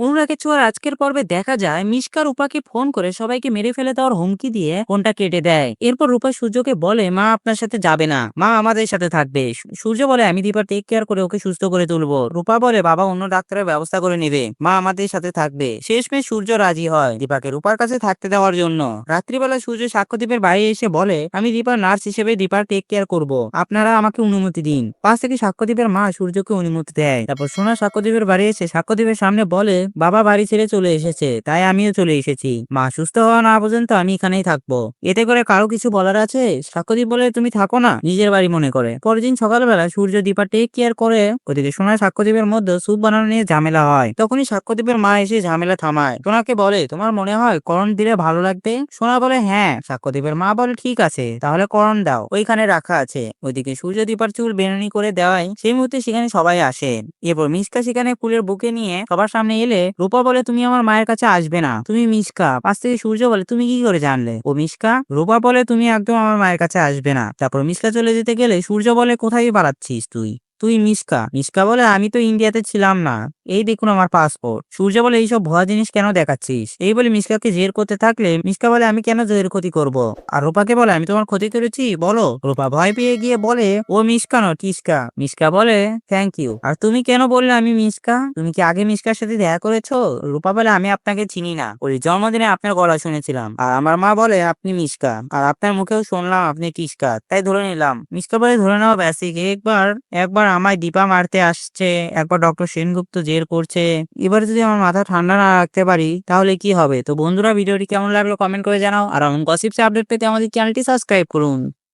অনুরাগের ছোঁয়ার আজকের পর্বে দেখা যায় মিশকা রূপাকে ফোন করে সবাইকে মেরে ফেলে দেওয়ার হুমকি দিয়ে ফোনটা কেটে দেয়। এরপর রূপা সূর্যকে বলে, মা আপনার সাথে যাবে না। মা আমাদের সাথে থাকবে। সূর্য বলে, আমি দীপা টেক কেয়ার করে ওকে সুস্থ করে তুলবো। রূপা বলে, বাবা অন্য ডাক্তারের ব্যবস্থা করে নেবে। মা আমাদের সাথে থাকবে। শেষমেশ সূর্য রাজি হয় দীপাকে রূপার কাছে থাকতে দেওয়ার জন্য। রাত্রিবেলা সূর্য সাক্ষ্যদ্বীপের বাইরে এসে বলে, আমি দীপার নার্স হিসেবে দীপার টেক কেয়ার করব। আপনারা আমাকে অনুমতি দিন। পাশ থেকে সাক্ষ্যদ্বীপের মা সূর্যকে অনুমতি দেয়। তারপর সোনা সাক্ষ্যদ্বীপের বাড়ি এসে সাক্ষ্যদ্বীপের সামনে বলে বাবা বাড়ি ছেড়ে চলে এসেছে, তাই আমিও চলে এসেছি। মা সুস্থ হওয়া না পর্যন্ত আমি এখানেই থাকব। এতে করে কারও কিছু বলার আছে? সাক্ষ্যদ্বীপ বলে তুমি থাকো না? নিজের বাড়ি মনে করে। পরের দিন সকালবেলা সূর্য দীপা টেক কেয়ার করে ওদিকে সোনা সাক্ষ্যদ্বীপের মধ্যে স্যুপ বানানো নিয়ে ঝামেলা হয়। তখনই সাক্ষ্যদ্বীপের মা এসে ঝামেলা থামায়। সোনাকে বলে, তোমার মনে হয় করণ দিলে ভালো লাগবে? সোনা বলে হ্যাঁ। সাক্ষ্যদ্বীপের মা বলে, ঠিক আছে, তাহলে করণ দাও। ওইখানে রাখা আছে। ওইদিকে সূর্য দীপার চুল বেনানি করে দেওয়ায় সেই মুহূর্তে সেখানে সবাই আসে। এরপর মিসকা সেখানে ফুলের বুকে নিয়ে সবার সামনে এলে রূপা বলে, তুমি আমার মায়ের কাছে আসবে না। তুমি মিসকা পাশ থেকে সূর্য বলে, তুমি কি করে জানলে? ও মিসকা রূপা বলে, তুমি একদম আমার মায়ের কাছে আসবে না। তারপর মিসকা চলে যেতে গেলে সূর্য বলে, কোথায় বাড়াচ্ছিস তুই? তুই মিসকা? মিসকা বলে আমি তো ইন্ডিয়াতে ছিলাম না। এই দেখুন আমার পাসপোর্ট। সূর্য বলে, এইসব ভুয়া জিনিস কেন দেখাচ্ছিস? এই বলে মিসকাকে জের করতে থাকলে মিসকা বলে, আমি কেন জের ক্ষতি করব? আর রূপাকে বলে, আমি তোমার ক্ষতি করেছি, বলো? রূপা ভয় পেয়ে গিয়ে বলে, ও মিসকা নয়, টিসকা। মিসকা বলে, থ্যাংক ইউ। আর তুমি কেন বললে আমি মিসকা? তুমি কি আগে মিসকার সাথে দেখা করেছ? রূপা বলে, আমি আপনাকে চিনি না। ওই জন্মদিনে আপনার গলা শুনেছিলাম। আর আমার মা বলে, আপনি মিসকা। আর আপনার মুখেও শুনলাম, আপনি টিসকা। তাই ধরে নিলাম। মিসকা বলে, ধরে নেওয়া বেসিক। একবার একবার আমায় দীপা মারতে আসছে, একবার ডক্টর সেনগুপ্ত জের করছে। এবার যদি আমার মাথা ঠান্ডা না রাখতে পারি, তাহলে কি হবে? তো বন্ধুরা, ভিডিওটি কেমন লাগল কমেন্ট করে জানাও। আর এমন গসিপসে আপডেট পেতে আমাদের চ্যানেলটি সাবস্ক্রাইব করুন।